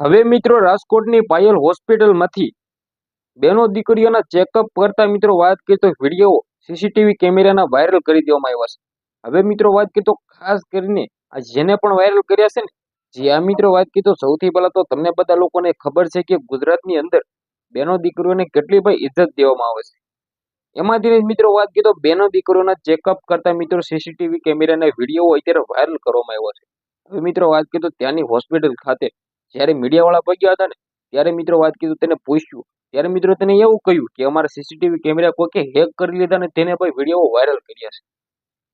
હવે મિત્રો રાજકોટની પાયલ હોસ્પિટલમાંથી બેનો દીકરીઓના ચેકઅપ કરતા મિત્રો વાત કરીએ તો વીડિયો સીસીટીવી કેમેરાના વાયરલ કરી દેવામાં આવ્યા છે. હવે મિત્રો વાત કરીએ તો ખાસ કરીને આ જેને પણ વાયરલ કર્યા છે ને, જે આ મિત્રો વાત કરીએ તો સૌથી પહેલા તો તમને બધા લોકોને ખબર છે કે ગુજરાતની અંદર બેનો દીકરીઓને કેટલી ભાઈ ઇજ્જત દેવામાં આવે છે. એમાંથી મિત્રો વાત કરીએ તો બેનો દીકરીઓના ચેકઅપ કરતા મિત્રો સીસીટીવી કેમેરાના વીડિયો અત્યારે વાયરલ કરવામાં આવ્યા છે. હવે મિત્રો વાત કરીએ તો ત્યાંની હોસ્પિટલ ખાતે જ્યારે મીડિયાવાળા પગ્યા હતા ને, ત્યારે મિત્રો વાત કીધું, તેને પૂછ્યું. ત્યારે મિત્રો તેને એવું કહ્યું કે અમારા સીસીટીવી કેમેરા કોઈકે હેક કરી લીધા ને તેને ભાઈ વીડિયો વાયરલ કર્યા છે.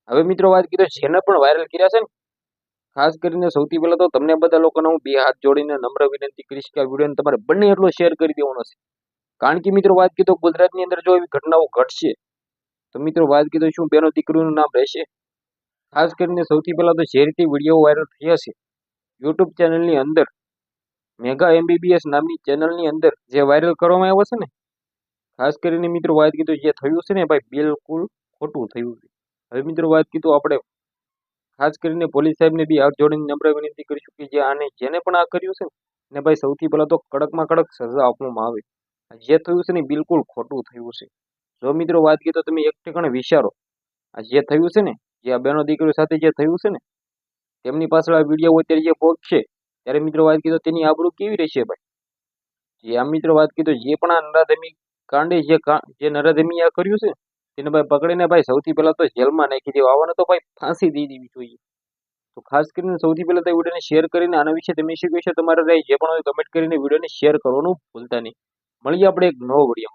હવે મિત્રો વાત કીધું, જેને પણ વાયરલ કર્યા છે ને, ખાસ કરીને સૌથી પહેલા તો તમને બધા લોકોને હું બે હાથ જોડીને નમ્ર વિનંતી કરીશ કે આ વિડીયોને તમારે બંને એટલો શેર કરી દેવાનો છે. કારણ કે મિત્રો વાત કીધું, ગુજરાતની અંદર જો એવી ઘટનાઓ ઘટશે, તો મિત્રો વાત કીધું શું, બેનો દીકરીનું નામ રહેશે. ખાસ કરીને સૌથી પહેલા તો જે રીતે વીડિયો વાયરલ થયા છે યુટ્યુબ ચેનલની અંદર મેગા એમબીબીએસ નામની ચેનલની અંદર જે વાયરલ કરવામાં આવ્યો છે ને, ખાસ કરીને મિત્રો વાત કીધું જે થયું છે ને ભાઈ બિલકુલ ખોટું થયું છે. હવે મિત્રો વાત કીધું આપણે ખાસ કરીને પોલીસ સાહેબને બી હાથ જોડીને નમ્ર વિનંતી કરીશું કે જે આને જેને પણ આ કર્યું છે ને ભાઈ સૌથી પહેલાં તો કડકમાં કડક સજા આપવામાં આવે. જે થયું છે ને બિલકુલ ખોટું થયું છે. જો મિત્રો વાત કીધો તમે એક ઠેકાણે વિચારો, આ જે થયું છે ને, જે આ બેનો દીકરીઓ સાથે જે થયું છે ને, તેમની પાછળ આ વીડિયો અત્યારે જે પહોંચશે ત્યારે મિત્રો વાત કીધો તેની આબરૂ કેવી રહેશે ભાઈ? જે આ મિત્રો વાત કીધો, જે પણ આ નરાધમી કાંડે જે નરાધમી આ કર્યું છે, તેને ભાઈ પકડીને ભાઈ સૌથી પહેલા તો જેલમાં નાખી દેવા. આવવાને તો ભાઈ ફાંસી દઈ દેવી જોઈએ. તો ખાસ કરીને સૌથી પહેલા તો વિડીયોને શેર કરીને આના વિશે તમે શું કહેશો તમારે રાય જે પણ હોય કમેન્ટ કરીને વિડીયોને શેર કરવાનું ભૂલતા નહીં. મળીએ આપણે એક નવો વીડિયો